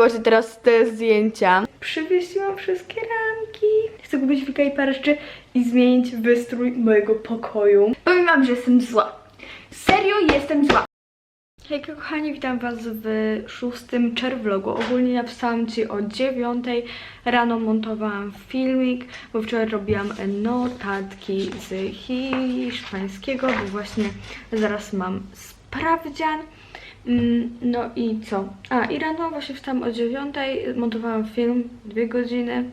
Zobaczcie teraz te zdjęcia. Przywiesiłam wszystkie ramki. Chcę kupić kilka i i zmienić wystrój mojego pokoju. Powiem wam, że jestem zła. Serio jestem zła. Hejka kochani, witam was w szóstym czerwlogu. Ogólnie napisałam ci o dziewiątej. Rano montowałam filmik, bo wczoraj robiłam notatki z hiszpańskiego, bo właśnie zaraz mam sprawdzian. Mm, No i co? A, i rano właśnie wstałam o dziewiątej, montowałam film, dwie godziny.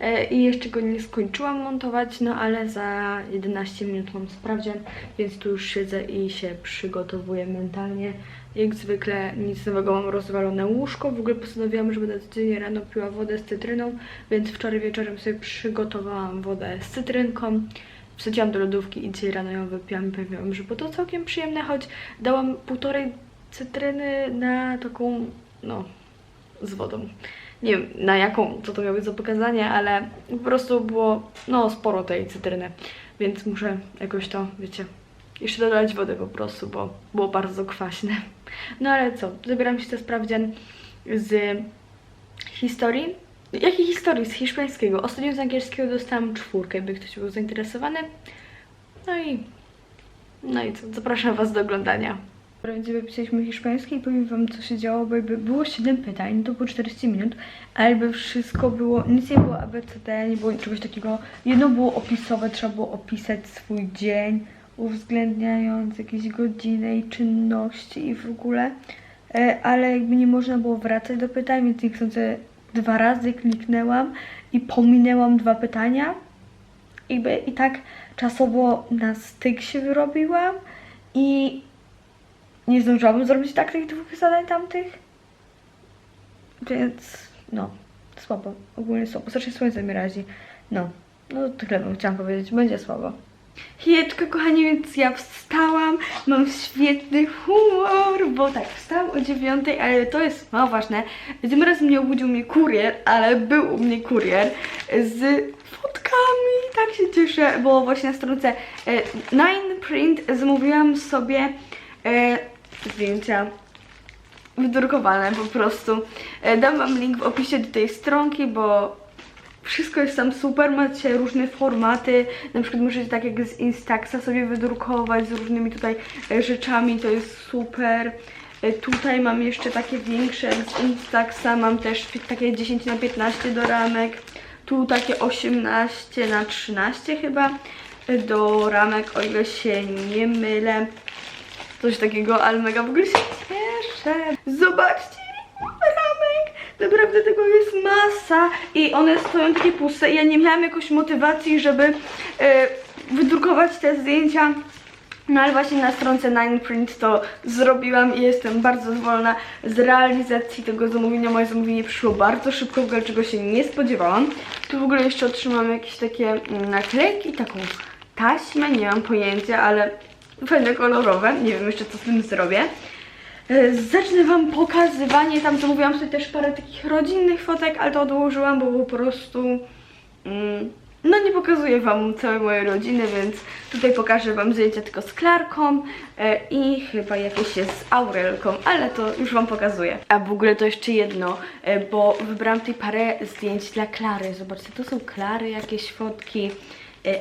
E, I jeszcze go nie skończyłam montować, no ale za 11 minut mam sprawdzian, więc tu już siedzę i się przygotowuję mentalnie. Jak zwykle nic nowego mam rozwalone łóżko. W ogóle postanowiłam, że będę codziennie rano piła wodę z cytryną, więc wczoraj wieczorem sobie przygotowałam wodę z cytrynką. Wsadziłam do lodówki i dzisiaj rano ją wypiłam i powiem że było to całkiem przyjemne, choć dałam półtorej cytryny na taką, no, z wodą nie wiem na jaką, co to miało być za pokazanie, ale po prostu było no sporo tej cytryny, więc muszę jakoś to, wiecie, jeszcze dodać wody po prostu, bo było bardzo kwaśne. No ale co, zabieram się to sprawdzian z historii. Jakiej historii? Z hiszpańskiego. Ostatnio z angielskiego dostałam czwórkę, by ktoś był zainteresowany. No i no i co, zapraszam Was do oglądania. Więc wypisaliśmy hiszpański i powiem wam co się działo, bo jakby było 7 pytań, to było 40 minut, ale jakby wszystko było, nic nie było ABCD, nie było czegoś takiego. Jedno było opisowe, trzeba było opisać swój dzień, uwzględniając jakieś godziny i czynności i w ogóle. E, Ale jakby nie można było wracać do pytań, więc niechcący dwa razy kliknęłam i pominęłam dwa pytania. Jakby i tak czasowo na styk się wyrobiłam i nie zdążyłabym zrobić tak tych dwóch zadań tamtych. Więc no, słabo. Ogólnie słabo. Strasznie słońce mi razi. No, no tyle bym chciałam powiedzieć. Będzie słabo. Chwileczkę, kochani, więc ja wstałam, mam świetny humor, bo tak, wstałam o dziewiątej, ale to jest mało ważne. Tym razem nie obudził mnie kurier, ale był u mnie kurier z fotkami, tak się cieszę, bo właśnie na stronce e, Nine Print zamówiłam sobie e, zdjęcia wydrukowane po prostu. E, Dam wam link w opisie do tej stronki, bo wszystko jest tam super, macie różne formaty, na przykład możecie tak jak z Instaxa sobie wydrukować z różnymi tutaj e, rzeczami, to jest super. E, Tutaj mam jeszcze takie większe jak z Instaxa, mam też takie 10 na 15 do ramek, tu takie 18 na 13 chyba e, do ramek, o ile się nie mylę. Coś takiego, ale mega w ogóle się cieszę. Zobaczcie. Naprawdę tego jest masa i one stoją takie puste. Ja nie miałam jakoś motywacji, żeby e, wydrukować te zdjęcia. No ale właśnie na stronce Nine Print to zrobiłam i jestem bardzo zadowolona z realizacji tego zamówienia. Moje zamówienie przyszło bardzo szybko, w ogóle czego się nie spodziewałam. Tu w ogóle jeszcze otrzymałam jakieś takie mm, naklejki, taką taśmę, nie mam pojęcia, ale fajne, kolorowe. Nie wiem jeszcze co z tym zrobię. E, Zacznę Wam pokazywanie, tam zamówiłam sobie też parę takich rodzinnych fotek, ale to odłożyłam, bo po prostu mm, no nie pokazuję Wam całej mojej rodziny, więc tutaj pokażę Wam zdjęcia tylko z Klarką e, i chyba jakieś z Aurelką, ale to już Wam pokazuję. A w ogóle to jeszcze jedno, e, bo wybrałam tutaj parę zdjęć dla Klary. Zobaczcie, to są Klary jakieś fotki,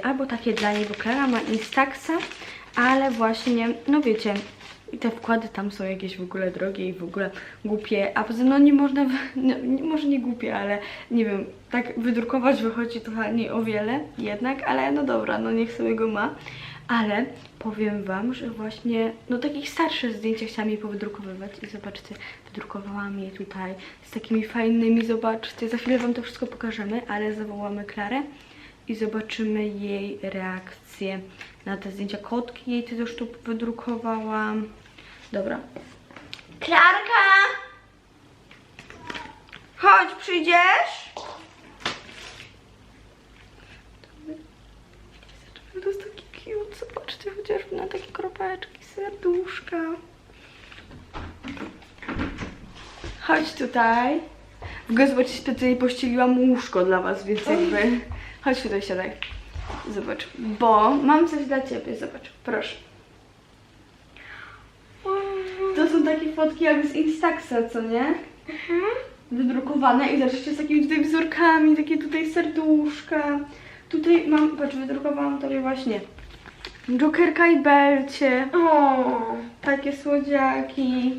albo takie dla niej, bo Klara ma Instaxa, ale właśnie, no wiecie, i te wkłady tam są jakieś w ogóle drogie i w ogóle głupie, a poza no nie można, no, może nie głupie, ale nie wiem, tak wydrukować wychodzi trochę nie o wiele jednak, ale no dobra, no niech sobie go ma. Ale powiem Wam, że właśnie, no takich starszych zdjęcia chciałam jej powydrukowywać i zobaczcie, wydrukowałam je tutaj z takimi fajnymi, zobaczcie, za chwilę Wam to wszystko pokażemy, ale zawołamy Klarę i zobaczymy jej reakcję na te zdjęcia kotki. Jej też tu wydrukowałam. Dobra. Klarka! Chodź, przyjdziesz? To jest taki cute, zobaczcie chociażby na takie kropeczki, serduszka. Chodź tutaj. W ogóle zobaczcie, specjalnie pościeliłam łóżko dla was, więc jakby... Chodź tutaj, siadaj. Zobacz, bo mam coś dla ciebie, zobacz, proszę. To są takie fotki jak z Instaxa, co nie? Wydrukowane i zobaczcie z takimi tutaj wzorkami, takie tutaj serduszka. Tutaj mam, patrz, wydrukowałam tobie właśnie Jokerka i Belcie. O, Takie słodziaki.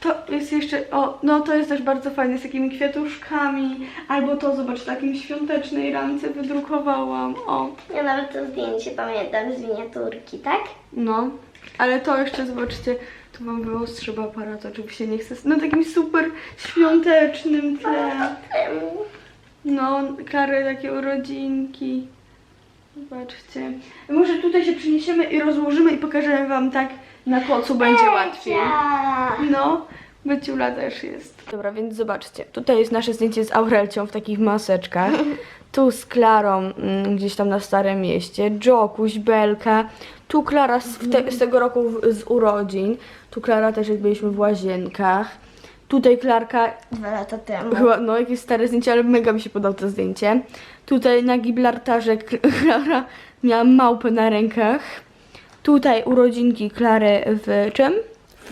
To jest jeszcze, o, no to jest też bardzo fajne z takimi kwiatuszkami. Albo to, zobacz, w takiej świątecznej ramce wydrukowałam. O, ja nawet to zdjęcie pamiętam z miniaturki, tak? no. Ale to jeszcze, zobaczcie, tu wam wyostrzyba aparat, oczywiście nie chcę, na takim super świątecznym tle. No, Klary takie urodzinki. Zobaczcie. Może tutaj się przeniesiemy i rozłożymy i pokażemy wam tak na kocu będzie łatwiej. Cia. No, Byciula też jest. Dobra, więc zobaczcie. Tutaj jest nasze zdjęcie z Aurelcią w takich maseczkach. Tu z Klarą mm, gdzieś tam na Starym Mieście. Jokuś, Belka. Tu Klara z, te, z tego roku w- z urodzin. Tu Klara też jak byliśmy w łazienkach. Tutaj Klarka Dwa lata temu. Chyba, no jakieś stare zdjęcie, ale mega mi się podoba to zdjęcie. Tutaj na Gibraltarze Klara miała małpę na rękach. Tutaj urodzinki Klary w czym?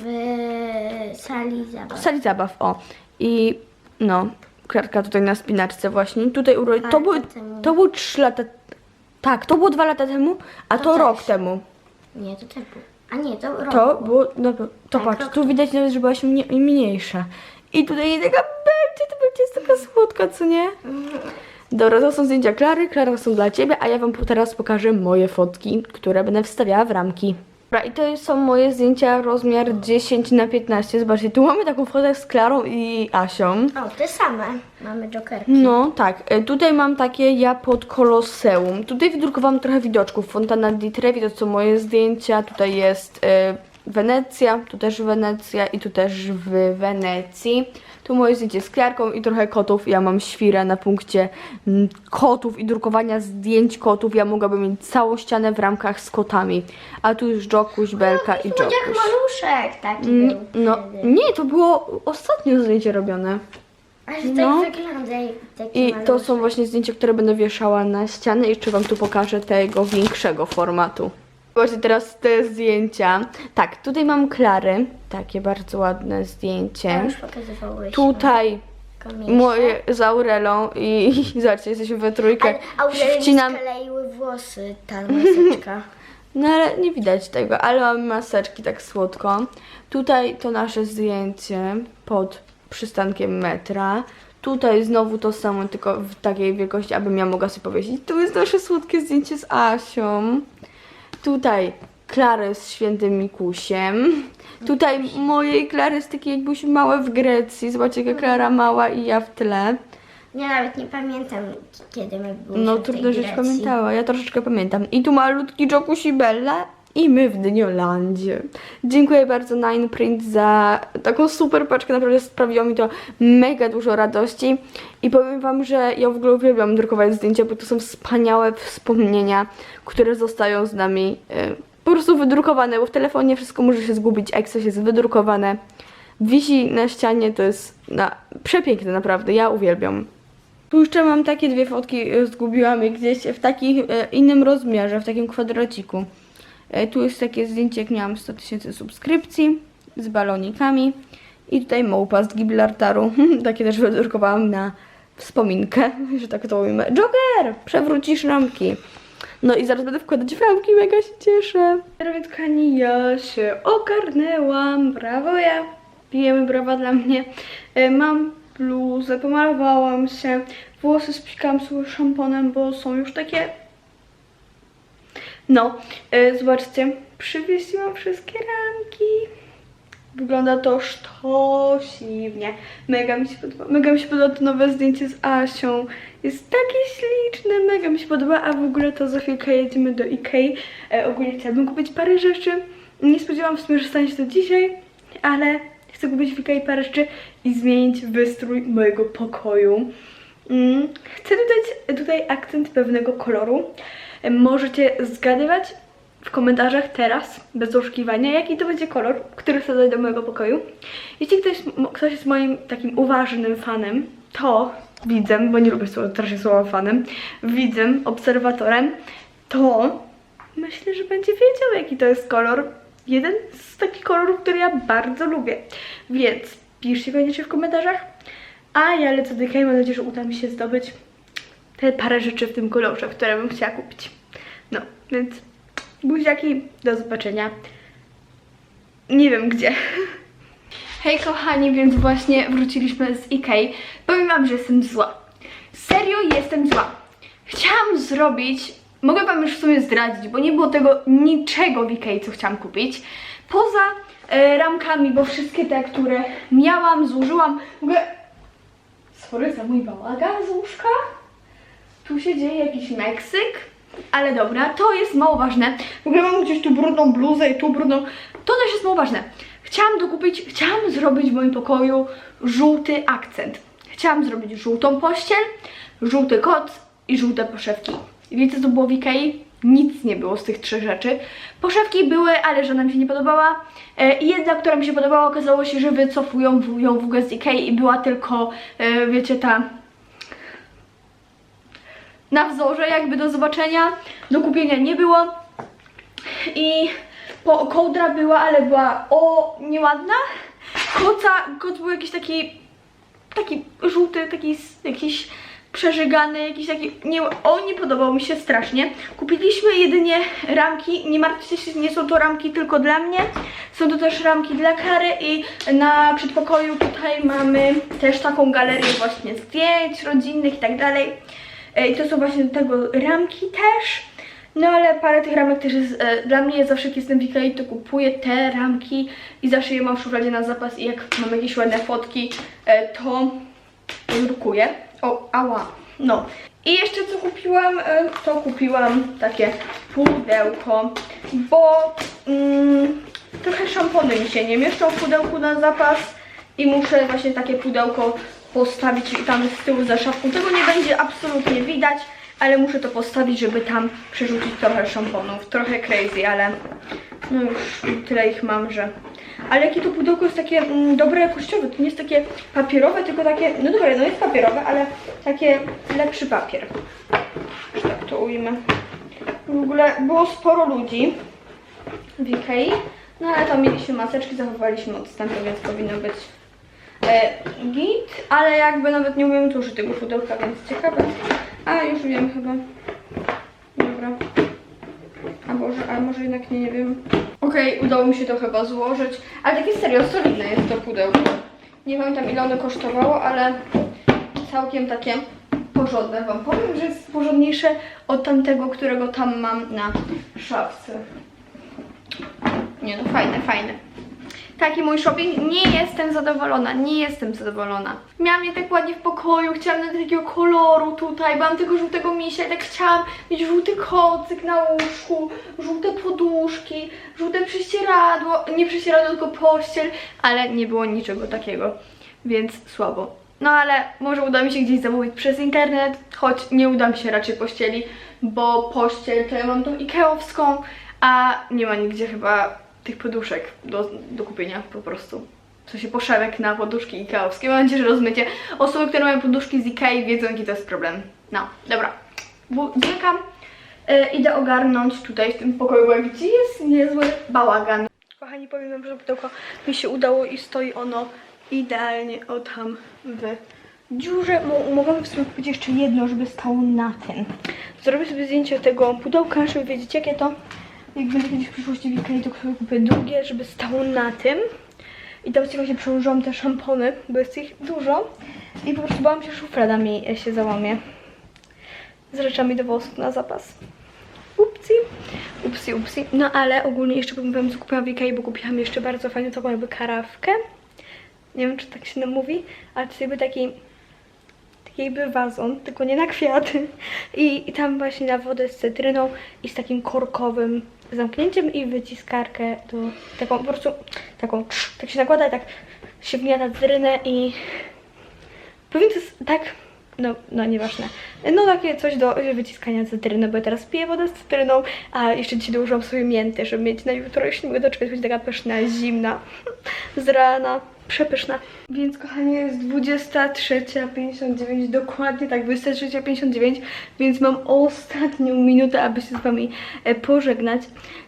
W sali zabaw. W sali zabaw, o. I no, Klarka tutaj na spinaczce właśnie. Tutaj uro... Dwa to, były, to było 3 lata... Tak, to było 2 lata temu, a to, To rok też. temu. Nie, to temu. A nie, to rok. To było, no to Tak, patrz, tu widać nawet, że byłaś mnie, mniejsza. I tutaj jest taka Belcia, to Belcia jest taka słodka, co nie? Dobra, to są zdjęcia Klary, Klara są dla Ciebie, a ja Wam teraz pokażę moje fotki, które będę wstawiała w ramki. Dobra, i to są moje zdjęcia rozmiar 10 na 15 Zobaczcie, tu mamy taką fotę z Klarą i Asią. O, te same. Mamy jokerki. No tak, e, tutaj mam takie ja pod koloseum. Tutaj wydrukowałam trochę widoczków. Fontana di Trevi to są moje zdjęcia. Tutaj jest e, Wenecja, tu też Wenecja i tu też w Wenecji. Tu moje zdjęcie z klarką i trochę kotów. Ja mam świrę na punkcie mm, kotów i drukowania zdjęć kotów. Ja mogłabym mieć całą ścianę w ramkach z kotami. A tu już Jokuś, Belka i Słodziak Jokuś. maluszek taki Mm, był. No, wtedy. nie, to było ostatnio zdjęcie robione. No. tak wygląda jak taki I to są właśnie zdjęcia, które będę wieszała na ścianę. Jeszcze Wam tu pokażę tego większego formatu. Właśnie teraz te zdjęcia. Tak, tutaj mam Klary. Takie bardzo ładne zdjęcie. już pokazywałyśmy. Tutaj Komicznie. moje z Aurelą i zobaczcie, jesteśmy we trójkę. Ale Aurelii Wcinam, skleiły włosy, ta maseczka. no ale nie widać tego, ale mamy maseczki tak słodko. Tutaj to nasze zdjęcie pod przystankiem metra. Tutaj znowu to samo, tylko w takiej wielkości, abym ja mogła sobie powiedzieć. Tu jest nasze słodkie zdjęcie z Asią. Tutaj Klary z świętym Mikusiem. Tutaj mojej Klary jest takie jakbyśmy małe w Grecji. Zobaczcie, jaka Klara mała i ja w tle. Ja nawet nie pamiętam, kiedy my byliśmy No w tej trudno, żeś Grecji. pamiętała. Ja troszeczkę pamiętam. I tu malutki Jokuś i Bella. I my w Dyniolandzie. Dziękuję bardzo Nine Print za taką super paczkę. Naprawdę sprawiło mi to mega dużo radości. I powiem Wam, że ja w ogóle uwielbiam drukować zdjęcia, bo to są wspaniałe wspomnienia, które zostają z nami e, po prostu wydrukowane, bo w telefonie wszystko może się zgubić, a jak coś jest wydrukowane, wisi na ścianie, to jest na, przepiękne naprawdę. Ja uwielbiam. Tu jeszcze mam takie dwie fotki, e, zgubiłam je gdzieś w takim e, innym rozmiarze, w takim kwadraciku. E, Tu jest takie zdjęcie, jak miałam 100 tysięcy subskrypcji z balonikami. I tutaj małpa z Gibraltaru. takie też wydrukowałam na wspominkę, że tak to ujmę. Joker! Przewrócisz ramki. No i zaraz będę wkładać w ramki, mega się cieszę. Więc kochani, ja się ogarnęłam. Brawo ja. Pijemy brawa dla mnie. E, Mam bluzę, pomalowałam się. Włosy spikałam sobie szamponem, bo są już takie no, e, zobaczcie, przywiesiłam wszystkie ramki. Wygląda to sztosliwnie. Mega mi się podoba. Mega mi się podoba to nowe zdjęcie z Asią. Jest takie śliczne, mega mi się podoba, a w ogóle to za chwilkę jedziemy do Ikei. E, ogólnie chciałabym kupić parę rzeczy. Nie spodziewałam się, że stanie się to dzisiaj, ale chcę kupić w Ikei parę rzeczy i zmienić wystrój mojego pokoju. Mm, Chcę dodać tutaj akcent pewnego koloru. Możecie zgadywać w komentarzach teraz, bez oszukiwania, jaki to będzie kolor, który dodać do mojego pokoju. Jeśli ktoś, ktoś jest moim takim uważnym fanem, to widzem, bo nie lubię słowa, strasznie słowa fanem, widzem, obserwatorem, to myślę, że będzie wiedział, jaki to jest kolor. Jeden z takich kolorów, który ja bardzo lubię. Więc Piszcie koniecznie w komentarzach. A ja lecę do Ikei, mam nadzieję, że uda mi się zdobyć te parę rzeczy w tym kolorze, które bym chciała kupić. No, więc buziaki, do zobaczenia. Nie wiem gdzie. Hej kochani, więc właśnie wróciliśmy z Ikei. Powiem wam, że jestem zła. Serio jestem zła. Chciałam zrobić, mogę wam już w sumie zdradzić, bo nie było tego niczego w Ikei, co chciałam kupić. Poza e, ramkami, bo wszystkie te, które miałam, złożyłam. W ogóle, sorry za mój bałagan z łóżka. Tu się dzieje jakiś Meksyk. Ale dobra, to jest mało ważne. W ogóle mam gdzieś tu brudną bluzę i tu brudną. To też jest mało ważne. Chciałam dokupić, chciałam zrobić w moim pokoju żółty akcent. Chciałam zrobić żółtą pościel, żółty kot i żółte poszewki. I Wiecie co było w Ikei? Nic nie było z tych trzech rzeczy. Poszewki były, ale żona mi się nie podobała. E, I jedna, która mi się podobała, okazało się, że wycofują ją w ogóle z Ikei i była tylko, e, wiecie, ta na wzorze jakby do zobaczenia. Do kupienia nie było. I po, kołdra była, ale była o nieładna. Koca, kot był jakiś taki taki żółty, taki jakiś przeżygany, jakiś taki, nie, o nie podobał mi się strasznie. Kupiliśmy jedynie ramki, nie martwcie się, nie są to ramki tylko dla mnie, są to też ramki dla Kary i na przedpokoju tutaj mamy też taką galerię właśnie zdjęć rodzinnych i tak dalej. E, I to są właśnie do tego ramki też. No ale parę tych ramek też jest e, dla mnie, zawsze jak jestem w Ikei, to kupuję te ramki i zawsze je mam w szufladzie na zapas i jak mam jakieś ładne fotki, e, to drukuję. O, ała. No. I jeszcze co kupiłam, to kupiłam takie pudełko, bo mm, trochę szampony mi się nie mieszczą w pudełku na zapas i muszę właśnie takie pudełko postawić i tam z tyłu za szafką. Tego nie będzie absolutnie widać, ale muszę to postawić, żeby tam przerzucić trochę szamponów. Trochę crazy, ale no już tyle ich mam, że... Ale jakie to pudełko jest takie mm, dobre jakościowe, to nie jest takie papierowe, tylko takie, no dobra, no jest papierowe, ale takie lepszy papier. Że tak to ujmę. W ogóle było sporo ludzi w Ikei, no ale tam mieliśmy maseczki, zachowaliśmy odstępy, więc powinno być e, git, ale jakby nawet nie umiem użyć tego pudełka, więc ciekawe. A, już wiem chyba. Dobra. A Boże, a może jednak nie, nie wiem. Okej, udało mi się to chyba złożyć. Ale takie serio, solidne jest to pudełko. Nie pamiętam ile ono kosztowało, ale całkiem takie porządne wam powiem, że jest porządniejsze od tamtego, którego tam mam na szafce. Nie no, fajne, fajne. Taki mój shopping. Nie jestem zadowolona, nie jestem zadowolona. Miałam je tak ładnie w pokoju, chciałam dać takiego koloru tutaj, mam tego żółtego misia i tak chciałam mieć żółty kocyk na łóżku, żółte poduszki, żółte prześcieradło, nie prześcieradło, tylko pościel, ale nie było niczego takiego, więc słabo. No ale może uda mi się gdzieś zamówić przez internet, choć nie uda mi się raczej pościeli, bo pościel to ja mam tą ikeowską, a nie ma nigdzie chyba tych poduszek do, do kupienia po prostu. W sensie poszewek na poduszki ikeowskie. Mam nadzieję, że rozumiecie. Osoby, które mają poduszki z Ikei wiedzą jaki to jest problem. No, dobra. Bu- Zmykam. E, idę ogarnąć tutaj w tym pokoju, bo widzicie jest niezły bałagan. Kochani, powiem wam, że pudełko mi się udało i stoi ono idealnie o tam w dziurze. Mo- mogłabym w sumie kupić jeszcze jedno, żeby stało na tym. Zrobię sobie zdjęcie tego pudełka, żeby wiedzieć jakie to. Jak będę kiedyś w przyszłości w Ikei, to kupię drugie, żeby stało na tym. I tam właśnie przełożyłam te szampony, bo jest ich dużo. I po prostu bałam się, że szuflada mi e, się załamie. Z rzeczami do włosów na zapas. Upsi. Upsi, upsi. No ale ogólnie jeszcze powiem wam, co kupiłam w Ikei, bo kupiłam jeszcze bardzo fajną taką jakby karawkę. Nie wiem, czy tak się nam mówi, ale to jest jakby taki taki jakby wazon, tylko nie na kwiaty. I, I tam właśnie na wodę z cytryną i z takim korkowym zamknięciem i wyciskarkę do taką po prostu taką tak się nakłada i tak się wgniata cytrynę i powiem to tak no, no nieważne. No takie coś do wyciskania cytryny, bo ja teraz piję wodę z cytryną, a jeszcze dzisiaj dołożyłam sobie mięty, żeby mieć na jutro, nie mogę doczekać, będzie taka pyszna, zimna, z rana. Więc kochani, jest 23.59, dokładnie tak, 23.59, więc mam ostatnią minutę, aby się z Wami e, pożegnać.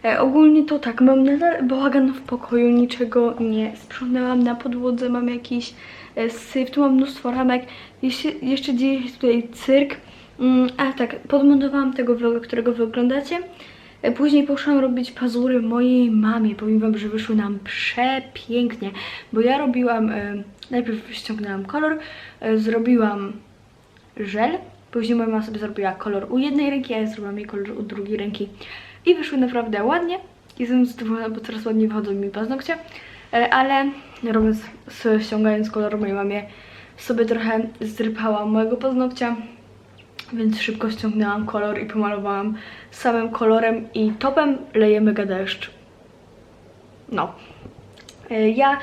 E, ogólnie to tak, mam nadal bałagan w pokoju, niczego nie sprzątnęłam na podłodze, mam jakiś e, syf, tu mam mnóstwo ramek, jeszcze, jeszcze dzieje się tutaj cyrk. Mm, a tak, podmontowałam tego vloga, którego wy oglądacie. Później poszłam robić pazury mojej mamie. Powiem wam, że wyszły nam przepięknie, bo ja robiłam, e, najpierw ściągnęłam kolor, e, zrobiłam żel, później moja mama sobie zrobiła kolor u jednej ręki, a ja zrobiłam jej kolor u drugiej ręki i wyszły naprawdę ładnie. Jestem zadowolona, bo coraz ładniej wychodzą mi paznokcie, ale robiąc, ściągając kolor mojej mamie, sobie trochę zrypałam mojego paznokcia, więc szybko ściągnęłam kolor i pomalowałam samym kolorem i topem leje mega deszcz. No. E, Ja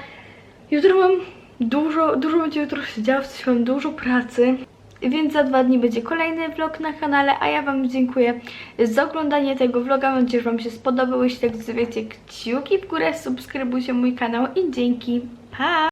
jutro mam dużo, dużo będzie jutro się działo, mam dużo pracy. Więc za dwa dni będzie kolejny vlog na kanale, a ja Wam dziękuję za oglądanie tego vloga. Mam nadzieję, że Wam się spodobał. Jeśli tak, zostawiacie kciuki w górę, subskrybujcie mój kanał i dzięki. Pa!